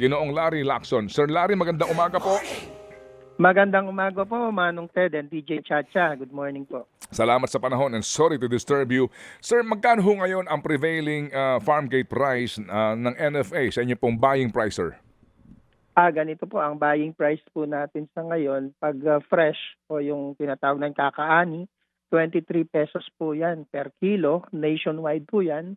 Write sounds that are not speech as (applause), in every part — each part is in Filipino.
Ginoong Larry Lacson. Sir Larry, magandang umaga po. Magandang umaga po, Manong Ted and DJ Chacha. Good morning po. Salamat sa panahon and sorry to disturb you. Sir, magkano ho ngayon ang prevailing uh, farm gate price uh, ng NFA sa inyo pong buying price, sir? Ah, ganito po ang buying price po natin sa ngayon. Pag uh, fresh o yung tinatawag ng kakaani, 23 pesos po yan per kilo. Nationwide po yan.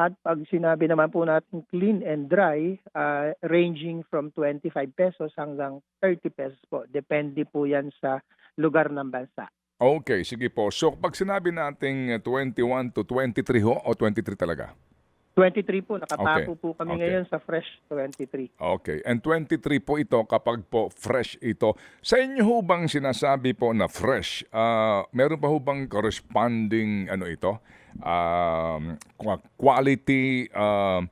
At pag sinabi naman po natin clean and dry, uh, ranging from 25 pesos hanggang 30 pesos po. Depende po yan sa lugar ng bansa. Okay, sige po. So, pag sinabi nating uh, 21 to 23 ho, o 23 talaga? 23 po, nakatapo Okay. po kami Okay. ngayon sa fresh 23. Okay. And 23 po ito kapag po fresh ito. Sa inyo ho bang sinasabi po na fresh, ah, meron pa ho bang corresponding ano ito? Um, qua- quality um,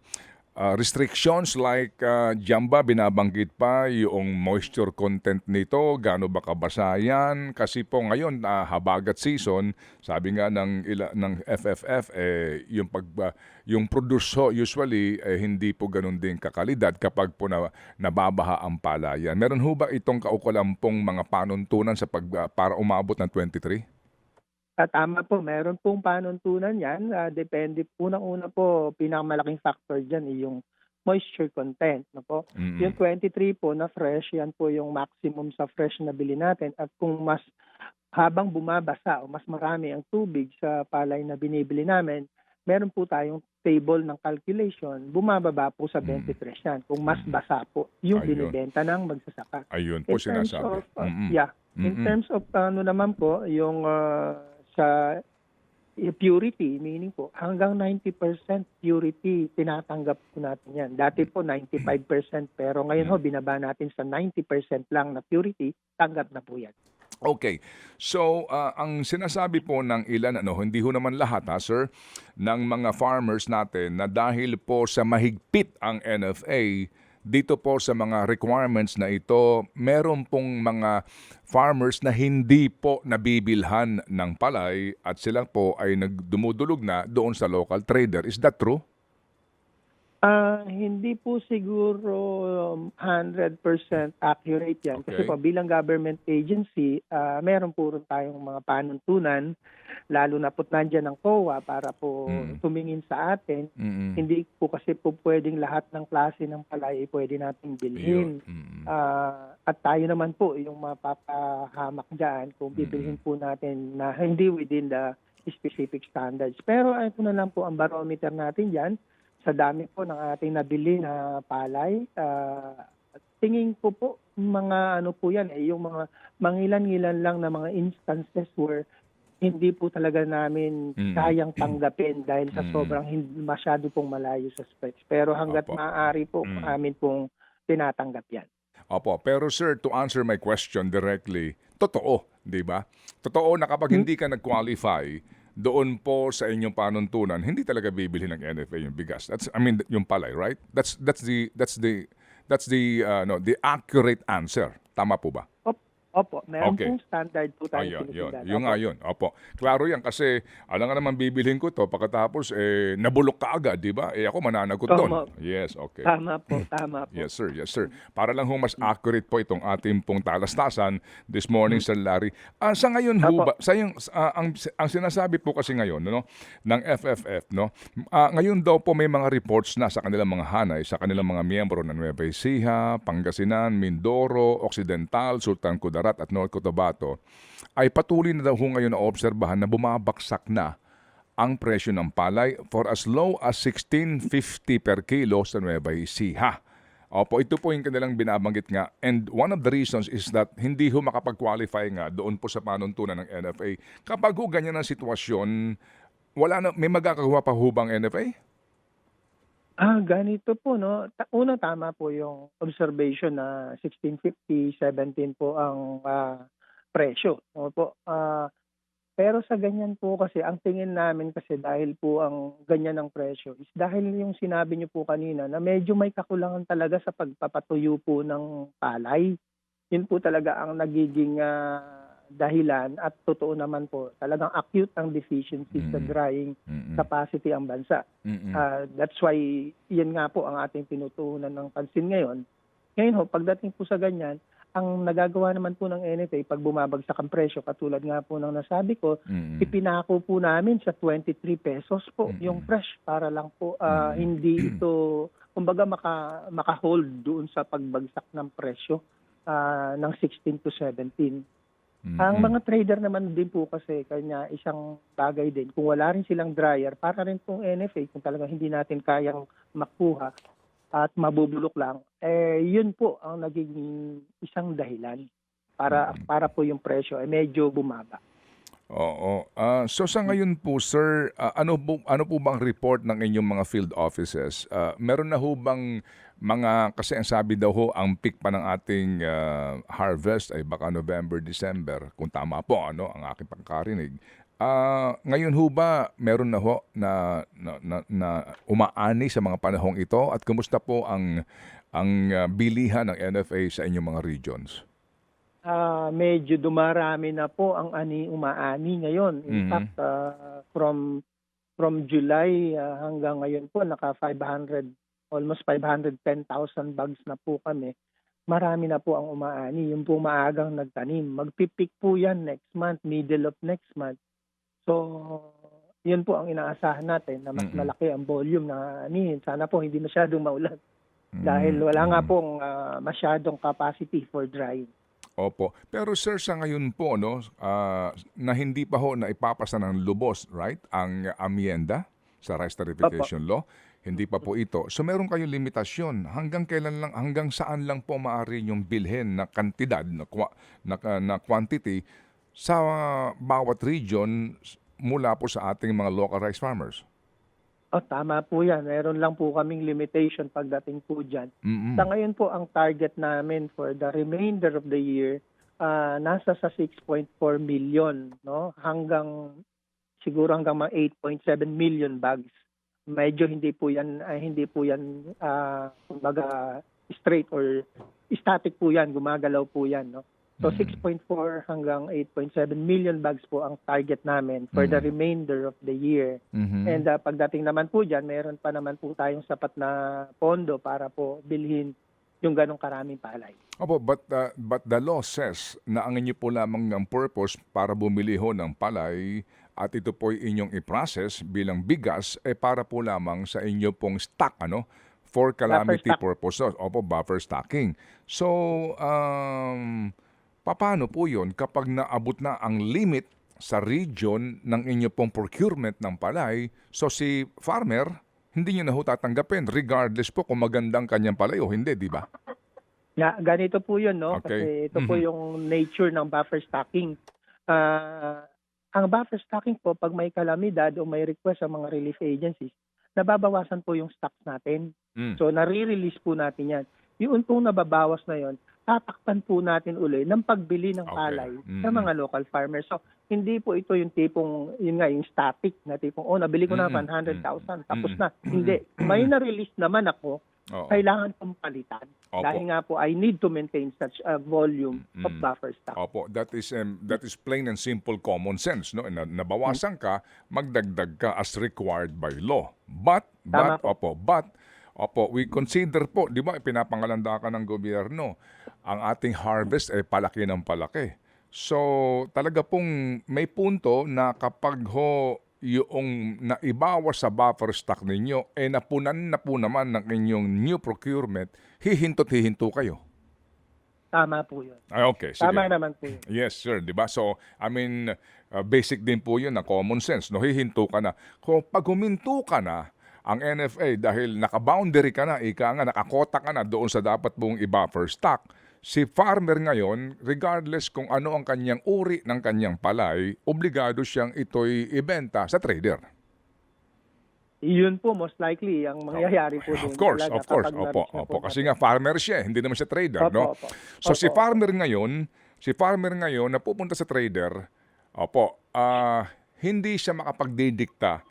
ah, restrictions like uh, Jamba binabanggit pa yung moisture content nito, gaano ba kabasa yan? Kasi po ngayon ah, habagat season, sabi nga ng ila, ng FFF eh yung pag ah, yung produce usually eh, hindi po ganun din kakalidad kapag po na, nababaha ang palayan. Meron ho ba itong kaukulampong mga panuntunan sa pag ah, para umabot ng 23? At tama po, meron pong panuntunan yan. Ah, depende po una po, pinakamalaking factor dyan ay yung moisture content. No po? Mm-mm. Yung 23 po na fresh, yan po yung maximum sa fresh na bili natin. At kung mas habang bumabasa o mas marami ang tubig sa palay na binibili namin, meron po tayong table ng calculation, bumababa po sa 23 yan. Kung mas basa po yung Ayun. binibenta ng magsasaka. Ayun po In sinasabi. of, uh, Mm-mm. yeah, in Mm-mm. terms of ano naman po, yung uh, sa purity, meaning po, hanggang 90% purity, tinatanggap po natin yan. Dati po 95%, pero ngayon ho, binaba natin sa 90% lang na purity, tanggap na po yan. Okay. So, ah, ang sinasabi po ng ilan, ano, hindi ho naman lahat, ha, sir, ng mga farmers natin na dahil po sa mahigpit ang NFA, dito po sa mga requirements na ito, meron pong mga farmers na hindi po nabibilhan ng palay at sila po ay nagdumudulog na doon sa local trader. Is that true? Ah, hindi po siguro um, 100% accurate yan. Kasi Okay. po bilang government agency, ah, meron po rin tayong mga panuntunan, lalo na po nandyan ng COA para po Mm. tumingin sa atin. Mm-mm. Hindi po kasi po pwedeng lahat ng klase ng palay ay pwede nating bilhin. Ayun. Mm-mm. Ah, at tayo naman po yung mapapahamak dyan kung bibilhin po natin na hindi within the specific standards. Pero ito na lang po ang barometer natin dyan sa dami po ng ating nabili na palay. Ah, tingin ko po mga ano po yan eh, yung mga mangilan-ngilan lang na mga instances where hindi po talaga namin Mm. kayang tanggapin dahil sa Mm. sobrang hindi masyado pong malayo sa specs. Pero hanggat Opo. maaari po, Mm. amin pong tinatanggap yan. Opo, pero sir, to answer my question directly, totoo, di ba? Totoo na kapag hindi ka nag-qualify, doon po sa inyong panuntunan, hindi talaga bibili ng NFA yung bigas. That's I mean yung palay, right? That's that's the that's the that's the uh, no, the accurate answer. Tama po ba? Op- Opo, meron Okay. pong standard po tayo Ayun, yun. Yung nga yun. Opo. Klaro yan kasi alam nga naman bibilhin ko to pagkatapos eh nabulok ka agad, di ba? Eh ako mananagot doon. Yes, okay. Tama po, (laughs) tama po. Yes, sir. Yes, sir. Para lang ho mas accurate po itong ating pong talastasan this morning, Sir Larry. Ah, sa ngayon ho ba, sa yung, ah, ang, ang sinasabi po kasi ngayon no, ng FFF, no, ah, ngayon daw po may mga reports na sa kanilang mga hanay, sa kanilang mga miyembro ng Nueva Ecija, Pangasinan, Mindoro, Occidental, Sultan Kudarat at North Cotabato, ay patuloy na daw ngayon na obserbahan na bumabaksak na ang presyo ng palay for as low as 16.50 per kilo sa Nueva Ecija. Opo, ito po yung kanilang binabanggit nga. And one of the reasons is that hindi ho makapag-qualify nga doon po sa panuntunan ng NFA. Kapag ho ganyan ang sitwasyon, wala na, may magkakakuha pa ho bang NFA? Ah, ganito po, no? Ta- Una, tama po yung observation na 1650, 17 po ang ah, presyo. Opo. Ah, pero sa ganyan po kasi, ang tingin namin kasi dahil po ang ganyan ang presyo is dahil yung sinabi niyo po kanina na medyo may kakulangan talaga sa pagpapatuyo po ng palay. Yun po talaga ang nagiging ah, dahilan at totoo naman po, talagang acute ang deficiency sa Mm. drying Mm-mm. capacity ang bansa. Mm-mm. Ah, that's why yan nga po ang ating pinutuunan ng pansin ngayon. Ngayon ho, pagdating po sa ganyan, ang nagagawa naman po ng NFA pag bumabagsak ang presyo, katulad nga po ng nasabi ko, Mm-mm. ipinako po namin sa 23 pesos po Mm-mm. yung fresh para lang po ah, Mm-mm. hindi (clears throat) ito kumbaga maka maka-hold doon sa pagbagsak ng presyo ah, ng 16 to 17. Mm-mm. Ang mga trader naman din po kasi kanya isang bagay din. Kung wala rin silang dryer, para rin pong NFA, kung talagang hindi natin kayang makuha at mabubulok lang, eh yun po ang naging isang dahilan para para po yung presyo ay medyo bumaba. Oo. Ah, so sa ngayon po, sir, ah, ano po, ano po bang report ng inyong mga field offices? Ah, meron na ho bang mga, kasi ang sabi daw ho, ang peak pa ng ating ah, harvest ay baka November, December. Kung tama po, ano, ang aking pagkarinig. Ah, ngayon ho ba, meron na ho na, na, na, na umaani sa mga panahong ito? At kumusta po ang, ang ah, bilihan ng NFA sa inyong mga regions? Ah, medyo dumarami na po ang ani umaani ngayon. In Mhm. fact, ah, from from July ah, hanggang ngayon po naka 500 almost 510,000 bags na po kami. Marami na po ang umaani. Yung po maagang nagtanim. Magpipik po yan next month, middle of next month. So, yun po ang inaasahan natin na mas Mhm. malaki ang volume na anihin. Sana po hindi masyadong maulan dahil wala nga pong ah, masyadong capacity for drying. Opo. Pero sir, sa ngayon po, no, ah, na hindi pa ho na ipapasa ng lubos, right, ang amienda sa rice tarification law, hindi pa po ito. So meron kayong limitasyon. Hanggang kailan lang, hanggang saan lang po maaari yung bilhin na kantidad, na, na, na quantity sa bawat region mula po sa ating mga local rice farmers? Oh, tama po yan. Meron lang po kaming limitation pagdating po dyan. Mm-mm. Sa ngayon po, ang target namin for the remainder of the year, ah, nasa sa 6.4 million, no? Hanggang, siguro hanggang mga 8.7 million bags. Medyo hindi po yan, ah, hindi po yan, ah, kumbaga, straight or static po yan, gumagalaw po yan, no? So, Mhm. 6.4 hanggang 8.7 million bags po ang target namin for the Mhm. remainder of the year. Mhm. And uh, pagdating naman po dyan, meron pa naman po tayong sapat na pondo para po bilhin yung ganong karaming palay. Opo, but, uh, but the law says na ang inyo po lamang ng purpose para bumili ho ng palay at ito po inyong i-process bilang bigas eh para po lamang sa inyo pong stock ano for calamity purposes. Opo, buffer stocking. So, um, paano po yun kapag naabot na ang limit sa region ng inyo pong procurement ng palay? So si farmer, hindi niyo na ho tatanggapin regardless po kung magandang kanyang palay o hindi, di ba? Nga, ganito po yun, no? Okay. Kasi ito po Mhm. yung nature ng buffer stocking. Ah, ang buffer stocking po, pag may kalamidad o may request sa mga relief agencies, nababawasan po yung stocks natin. Mm. So, nare-release po natin yan. Yung pong nababawas na yon, tatakpan po natin uli ng pagbili ng Okay. palay sa Mhm. mga local farmers. So, hindi po ito yung tipong, yun nga, yung static na tipong, oh, nabili ko na Mhm. 100,000, tapos Mhm. na. Hindi. May na-release naman ako, Oo. kailangan kong palitan. Opo. Dahil nga po, I need to maintain such a volume of Mm. buffer stock. Opo, that is um, that is plain and simple common sense, no? Na, nabawasan ka, magdagdag ka as required by law. But Tama but po. opo, but opo, we consider po, 'di ba, pinapangalanda ka ng gobyerno ang ating harvest ay palaki ng palaki. So, talaga pong may punto na kapag ho yung naibawas sa buffer stock ninyo, eh napunan na po naman ng inyong new procurement, hihintot hihinto kayo. Tama po yun. Ay, okay, sige. Tama naman po yun. Yes, sir, 'di ba? So, I mean, uh, basic din po 'yun na common sense, no? Hihinto ka na. Kung pag huminto ka na, ang NFA dahil naka-boundary ka na, ika nga nakakota ka na doon sa dapat mong i-buffer stock. Si farmer ngayon, regardless kung ano ang kanyang uri ng kanyang palay, obligado siyang ito'y ibenta sa trader. Yun po, most likely, ang mangyayari po doon. Of course, talaga of course. Opo, po opo. Kasi nga farmer siya, eh, hindi naman siya trader, Opo, no? opo. So Opo, si farmer ngayon, si farmer ngayon na pupunta sa trader, opo, ah, hindi siya makapagdidikta.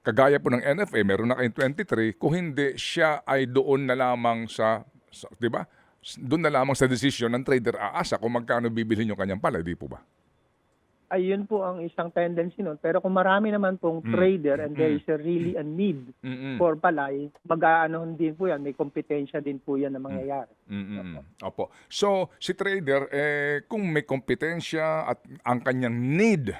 Kagaya po ng NFA, meron na kayong 23, kung hindi siya ay doon na lamang sa, sa 'di ba? Doon na lamang sa desisyon ng trader aasa kung magkano bibilhin yung kanyang palay, di po ba? ayun po ang isang tendency nun. Pero kung marami naman pong Mm. trader and there Mm. is a really a need Mm-mm. for palay, mag-aano din po yan. May kompetensya din po yan na mangyayari. Mm-mm. Opo. So, si trader, eh, kung may kompetensya at ang kanyang need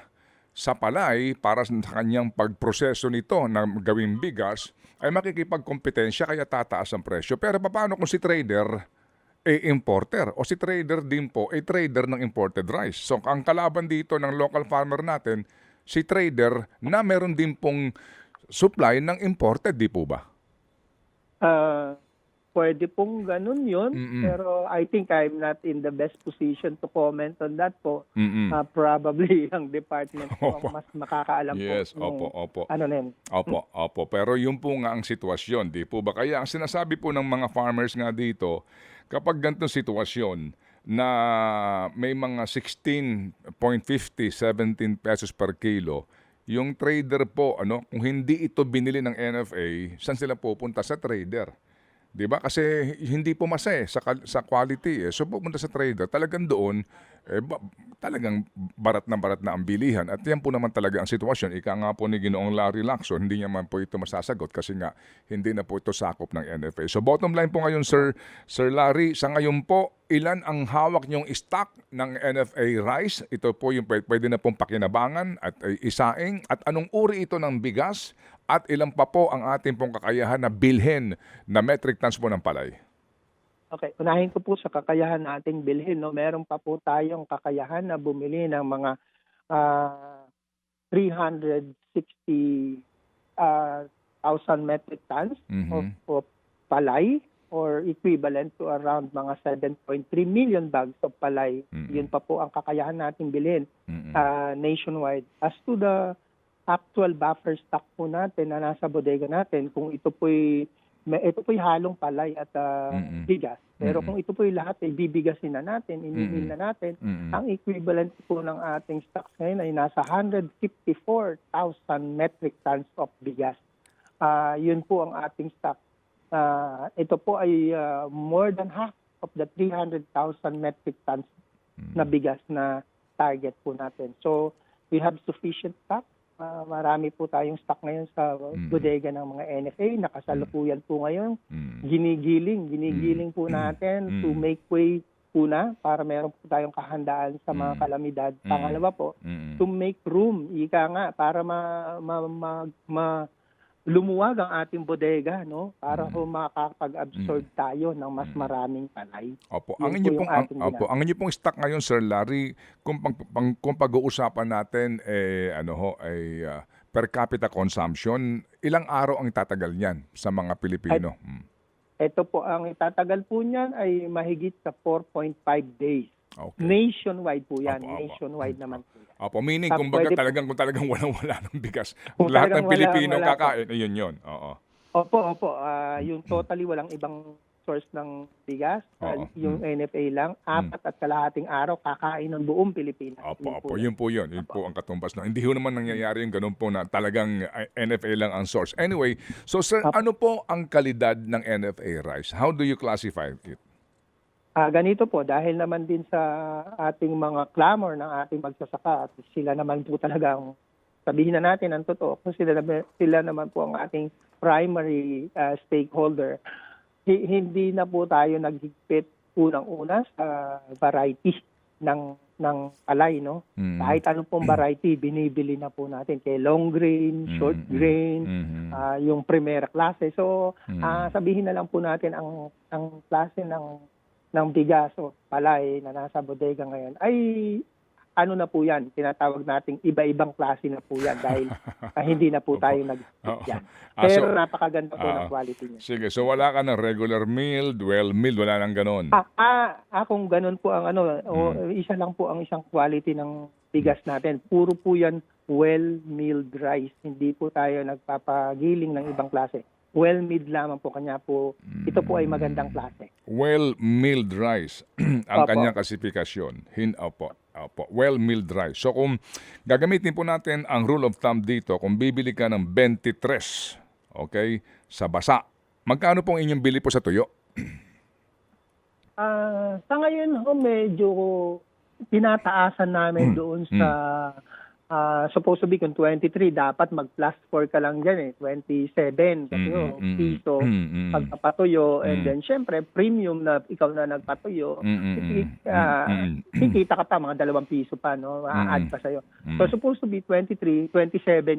sa palay para sa kanyang pagproseso nito na gawing bigas, ay makikipagkompetensya kaya tataas ang presyo. Pero paano kung si trader eh importer o si trader din po ay trader ng imported rice. So ang kalaban dito ng local farmer natin, si trader na meron din pong supply ng imported, di po ba? Ah, pwede pong ganun yun. Mm-mm. Pero I think I'm not in the best position to comment on that po. Mm-mm. Ah, probably (laughs) ang department po Opo. ang mas makakaalam Yes, po. opo, kung opo. Ano na yun. Opo, opo. Pero yun po nga ang sitwasyon, di po ba? Kaya ang sinasabi po ng mga farmers nga dito, kapag ganitong sitwasyon na may mga 16.50, 17 pesos per kilo, yung trader po, ano, kung hindi ito binili ng NFA, saan sila pupunta? Sa trader. 'Di ba? Kasi hindi pumasa eh sa sa quality eh. So pupunta sa trader, talagang doon eh, ba- talagang barat na barat na ang bilihan. At yan po naman talaga ang sitwasyon. Ika nga po ni Ginoong Larry Lacson, hindi niya man po ito masasagot kasi nga hindi na po ito sakop ng NFA. So bottom line po ngayon, Sir, Sir Larry, sa ngayon po, ilan ang hawak niyong stock ng NFA rice? Ito po yung pwede, na pong pakinabangan at eh, isaing. At anong uri ito ng bigas? At ilan pa po ang ating pong kakayahan na bilhin na metric tons po ng palay? Okay, unahin ko po sa kakayahan nating bilhin. No? Meron pa po tayong kakayahan na bumili ng mga ah, 360 ah, thousand metric tons Mhm. of, of palay or equivalent to around mga 7.3 million bags of palay. Mm-mm. Yun pa po ang kakayahan nating bilhin Mm-mm. ah, nationwide. As to the actual buffer stock po natin na nasa bodega natin, kung ito po'y may, ito po'y halong palay at Mm-mm. bigas. Pero Mm-mm. kung ito po'y lahat ay bibigasin na natin, inimil Mm-mm. na natin, Mm-mm. ang equivalent po ng ating stocks ngayon ay nasa 154,000 metric tons of bigas. Ah, yun po ang ating stock. Ah, ito po ay ah, more than half of the 300,000 metric tons na bigas na target po natin. So, we have sufficient stock. Marami po tayong stock ngayon sa Mm. bodega ng mga NFA. Nakasalukuyan po ngayon. Mm. Ginigiling, ginigiling po Mm. natin Mm. to make way una para meron po tayong kahandaan sa mga Mm. kalamidad. Mm. Pangalawa po, Mm. to make room, ika nga, para ma, ma, ma, ma- lumuwag ang ating bodega, no? Para Mm. po makakapag-absorb tayo ng mas Mm. maraming palay. Opo, Yun ang inyo pong ang, opo, ang inyo pong stock ngayon Sir Larry, kung pang, pang- kung pag-uusapan natin eh ano ho ay ah, per capita consumption, ilang araw ang tatagal niyan sa mga Pilipino? Mm. Ito po, ang itatagal po niyan ay mahigit sa 4.5 days. Okay. Nationwide po yan. Opo, opo. Nationwide naman po yan. Opo, meaning Ah, kumbaga pwede talagang kung talagang (laughs) walang-wala ng bigas. Kung lahat ng wala- Pilipino wala po. kakain, ayun yun. Oo. Opo, opo. Ah, yung totally walang ibang source ng bigas. Ah, Oo. yung NFA lang, apat at kalahating araw kakain ng buong Pilipinas. Opo, Yun po opo. yun. Yun po yun. Yun po ang katumbas. No? Hindi ho naman nangyayari yung ganun po na talagang uh, NFA lang ang source. Anyway, so sir, Opo. ano po ang kalidad ng NFA rice? How do you classify it? Ah, ganito po, dahil naman din sa ating mga clamor ng ating magsasaka at sila naman po talagang sabihin na natin ang totoo kung sila, naman- sila naman po ang ating primary ah, stakeholder. Hi- hindi na po tayo naghigpit unang-una sa variety ng ng palay no. Mm. Kahit anong pong variety binibili na po natin kay long grain, short Mm, mm, grain, Mhm. ah, yung primera klase. So Mm. Ah, sabihin na lang po natin ang ang klase ng ng bigas o palay na nasa bodega ngayon ay ano na po yan, tinatawag nating iba-ibang klase na po yan dahil (laughs) ah, hindi na po tayo nag yan. Ah, Pero so- napakaganda po Ah. ng quality niya. Sige, so wala ka ng regular milled, well milled, wala nang ganon. Ah, ah, ah, kung ganun po ang ano, o, Mm. isa lang po ang isang quality ng bigas natin. Puro po yan well-milled rice. Hindi po tayo nagpapagiling ng ibang klase. Well-milled lamang po kanya po. Ito po ay magandang klase. Well milled rice (clears throat) ang Opo. kanyang klasifikasyon. Hin opo. Opo. Well milled rice. So kung gagamitin po natin ang rule of thumb dito, kung bibili ka ng 23, okay, sa basa, magkano pong inyong bili po sa tuyo? (clears throat) Ah, sa ngayon ho medyo tinataasan namin Mm. doon sa ah, supposed to be kung 23 dapat mag plus 4 ka lang diyan eh 27 kasi Mm, oh, mm, piso mm, mm. pagpapatuyo Mm. and then syempre premium na ikaw na nagpatuyo Mm, mm, kiki- mm, ah, mm, mm. kikita ka pa mga dalawang piso pa no ma-add pa sa'yo Mm. so supposed to be 23 27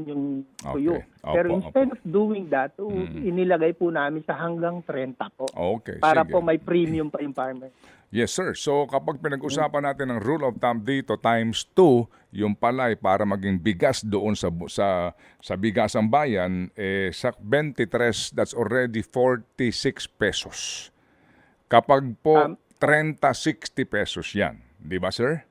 yung tuyo Okay. Opo, pero opo. instead of doing that uh, Mm. inilagay po namin sa hanggang 30 po Okay, para sige. po may premium pa yung farmer Yes, sir. So kapag pinag-usapan natin ng rule of thumb dito times 2, yung palay para maging bigas doon sa sa sa bigasang bayan eh sa 23 that's already 46 pesos. Kapag po Um, 30 60 pesos 'yan. 'Di ba, sir?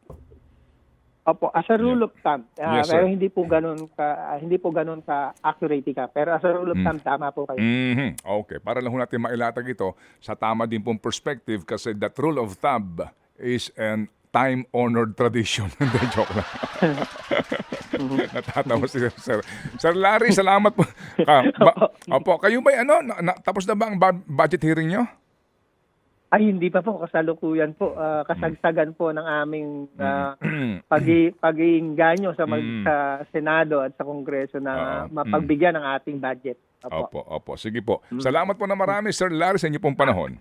Opo, as a rule of thumb, ah, Yes, sir. pero hindi po ganun ka ah, hindi po ganun ka accurate ka. Pero as a rule of Mm. thumb tama po kayo. Mhm. Okay, para lang ho natin mailatag ito sa tama din pong perspective kasi that rule of thumb is an time-honored tradition. (laughs) Hindi, joke lang. (laughs) Natatawa si Sir. Sir Larry, salamat po. Ka, ba, (laughs) opo, kayo ba ano, na, na- tapos na ba ang budget hearing nyo? Ay hindi pa po kasalukuyan po ah, kasagsagan po ng aming ah, Mm. (clears throat) pagi pag-iinganyo sa mag- Mm. sa Senado at sa Kongreso na Oo. mapagbigyan ng ating budget. Opo. Opo, opo. Sige po. Salamat po na marami, Sir Larry, sa inyo pong panahon.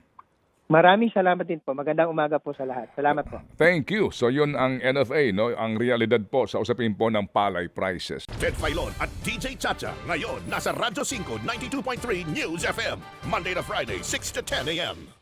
Maraming salamat din po. Magandang umaga po sa lahat. Salamat po. Thank you. So yun ang NFA, no? ang realidad po sa usapin po ng palay prices. Ted Filon at DJ Chacha. Ngayon, nasa Radyo 5, 92.3 News FM. Monday to Friday, 6 to 10 a.m.